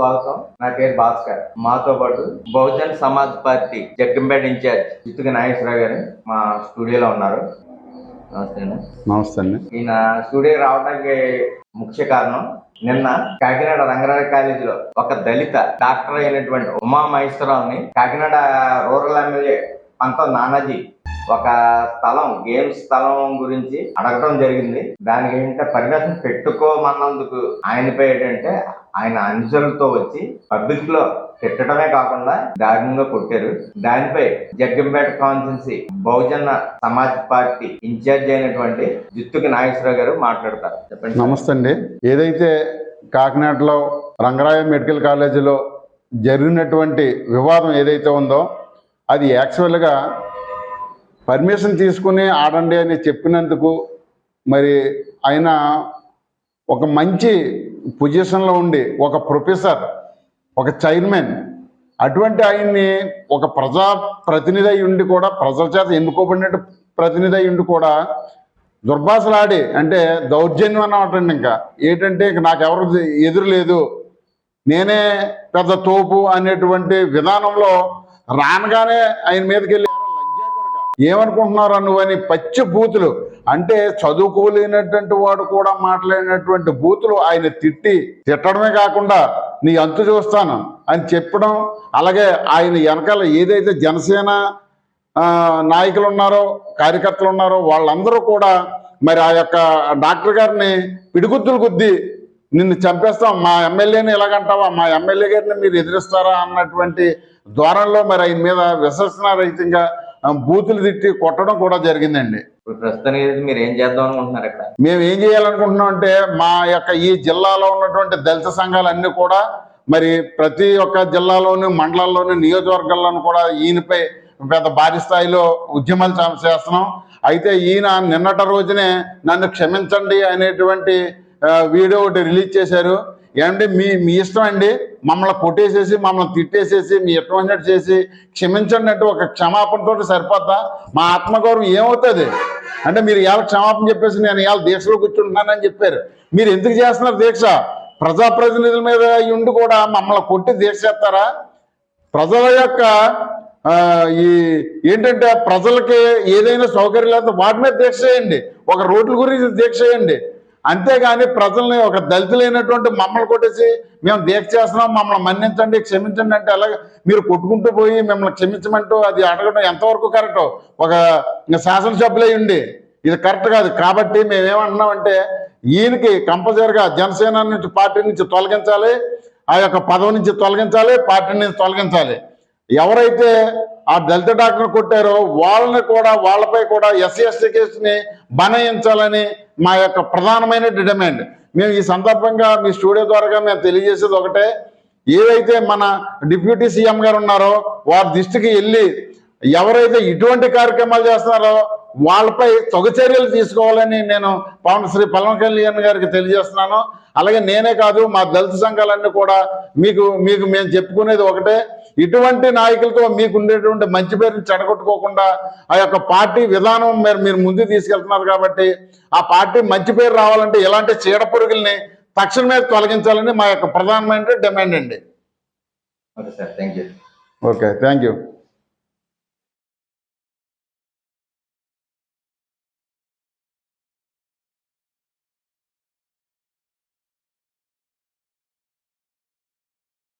స్వాగతం. నా పేరు భాస్కర్. మాతో పాటు బహుజన్ సమాజ్ పార్టీ జగ్గంపేట ఇన్ఛార్జ్ చిత్తుకి నాగేశ్వరరావు గారు మా స్టూడియోలో ఉన్నారు. నమస్తే. నమస్తే అండి. ఈయన స్టూడియో రావడానికి ముఖ్య కారణం నిన్న కాకినాడ రంగరాజ కాలేజీలో ఒక దళిత డాక్టర్ అయినటువంటి ఉమా మహేశ్వరరావుని కాకినాడ రూరల్ ఎమ్మెల్యే పంత నానాజీ ఒక స్థలం గేమ్స్ స్థలం గురించి అడగడం జరిగింది. దానికి ఏంటంటే పరిమితం పెట్టుకోమన్నందుకు ఆయనపై ఏంటంటే ఆయన అంచెలతో వచ్చి పబ్లిక్లో తిట్టడమే కాకుండా దారుణంగా కొట్టారు. దానిపై Jaggampeta constituency Bahujana Samaj party in-charge అయినటువంటి జిత్తుకి నాగేశ్వరరావు గారు మాట్లాడతారు. చెప్పండి నమస్తే అండి. ఏదైతే కాకినాడలో రంగరాయ మెడికల్ కాలేజీలో జరిగినటువంటి వివాదం ఏదైతే ఉందో అది యాక్చువల్గా పర్మిషన్ తీసుకుని ఆడండి అని చెప్పినందుకు మరి ఆయన ఒక మంచి పొజిషన్లో ఉండి ఒక ప్రొఫెసర్ ఒక చైర్మన్ అటువంటి ఆయన్ని ఒక ప్రజా ప్రతినిధి అయి ఉండి కూడా ప్రజల చేత ఎన్నుకోబడినట్టు ప్రతినిధి అయి ఉండి కూడా దుర్భాషలాడి అంటే దౌర్జన్యం అన్నమాట ఇంకా. ఏంటంటే ఇంక నాకెవరు ఎదురు లేదు. నేనే పెద్ద తోపు అనేటువంటి విధానంలో రానగానే ఆయన మీదకి ఏమనుకుంటున్నారా నువ్వని? పచ్చి బూతులు. అంటే చదువుకోలేనటువంటి వాడు కూడా మాట్లాడినటువంటి బూతులు ఆయన తిట్టి తిట్టడమే కాకుండా నీ అంతు చూస్తాను అని చెప్పడం అలాగే ఆయన వెనకాల ఏదైతే జనసేన నాయకులు ఉన్నారో కార్యకర్తలు ఉన్నారో వాళ్ళందరూ కూడా మరి ఆ యొక్క డాక్టర్ గారిని పిడిగుద్దులు గుద్ది నిన్ను చంపేస్తాం మా ఎమ్మెల్యేని ఎలాగంటావా? మా ఎమ్మెల్యే గారిని మీరు ఎదిరిస్తారా? అన్నటువంటి ధోరణిలో మరి ఆయన మీద విశ్వసనారహితంగా బూతులు తిట్టి కొట్టడం కూడా జరిగిందండి. ప్రస్తుతానికి మీరు ఏం చేద్దాం అనుకుంటున్నారు ఇక్కడ? మేము ఏం చేయాలనుకుంటున్నాం అంటే మా యొక్క ఈ జిల్లాలో ఉన్నటువంటి దళిత సంఘాలన్నీ కూడా మరి ప్రతి ఒక్క జిల్లాలోని మండలాల్లోని నియోజకవర్గాల్లోనూ కూడా ఈయనపై పెద్ద భారీ స్థాయిలో ఉద్యమాలు చేస్తున్నాం. అయితే ఈయన నిన్నటి రోజునే నన్ను క్షమించండి అనేటువంటి వీడియో ఒకటి రిలీజ్ చేశారు. ఏమంటే మీ మీ ఇష్టం అండి. మమ్మల్ని కొట్టేసేసి మమ్మల్ని తిట్టేసేసి మీ ఇష్టం అన్నట్టు చేసి క్షమించండి అంటే ఒక క్షమాపణతో సరిపోద్దా? మా ఆత్మగౌరవం ఏమవుతుంది? అంటే మీరు ఇవాళ క్షమాపణ చెప్పేసి నేను ఇవాళ దీక్షలో కూర్చుంటున్నానని చెప్పారు. మీరు ఎందుకు చేస్తున్నారు దీక్ష? ప్రజాప్రతినిధుల మీద ఉండి కూడా మమ్మల్ని కొట్టి దీక్ష చేస్తారా? ప్రజల యొక్క ఈ ఏంటంటే ప్రజలకి ఏదైనా సౌకర్యం లేకపోతే వాటి మీద దీక్ష చేయండి. ఒక రోడ్ల గురించి దీక్ష చేయండి. అంతేగాని ప్రజల్ని ఒక దళితులైనటువంటి మమ్మల్ని కొట్టేసి మేము దీక్ష చేస్తున్నాం మమ్మల్ని మన్నించండి క్షమించండి అంటే అలాగే మీరు కొట్టుకుంటూ పోయి మిమ్మల్ని క్షమించమంటూ అది అడగడం ఎంతవరకు కరెక్ట్ ఒక శాసనసభ్యులై ఉండి. ఇది కరెక్ట్ కాదు. కాబట్టి మేమేమంటున్నామంటే ఈయనకి కంపల్సరిగా జనసేన నుంచి పార్టీ నుంచి తొలగించాలి ఆ యొక్క పదవి నుంచి తొలగించాలి పార్టీ నుంచి తొలగించాలి. ఎవరైతే ఆ దళిత డాక్టర్ కొట్టారో. వాళ్ళని కూడా వాళ్ళపై కూడా ఎస్సీ ఎస్టీ కేసుని బనాయించాలని మా యొక్క ప్రధానమైన డిమాండ్. మేము ఈ సందర్భంగా మీ స్టూడియో ద్వారా మేము తెలియజేసేది ఒకటే. ఏదైతే మన డిప్యూటీ సీఎం గారు ఉన్నారో వారి దృష్టికి వెళ్ళి ఎవరైతే ఇటువంటి కార్యక్రమాలు చేస్తున్నారో వాళ్ళపై తొగ చర్యలు తీసుకోవాలని నేను పవన్ శ్రీ పవన్ కళ్యాణ్ గారికి తెలియజేస్తున్నాను. అలాగే నేనే కాదు మా దళిత సంఘాలన్నీ కూడా మీకు మీకు మేము చెప్పుకునేది ఒకటే. ఇటువంటి నాయకులతో మీకు ఉండేటువంటి మంచి పేరుని చెడగొట్టుకోకుండా ఆ యొక్క పార్టీ విధానం మీరు మీరు ముందుకు తీసుకెళ్తున్నారు కాబట్టి ఆ పార్టీ మంచి పేరు రావాలంటే ఇలాంటి చీడ పురుగుల్ని తక్షణమే తొలగించాలని మా యొక్క ప్రధానమైన డిమాండ్ అండి. Okay thank you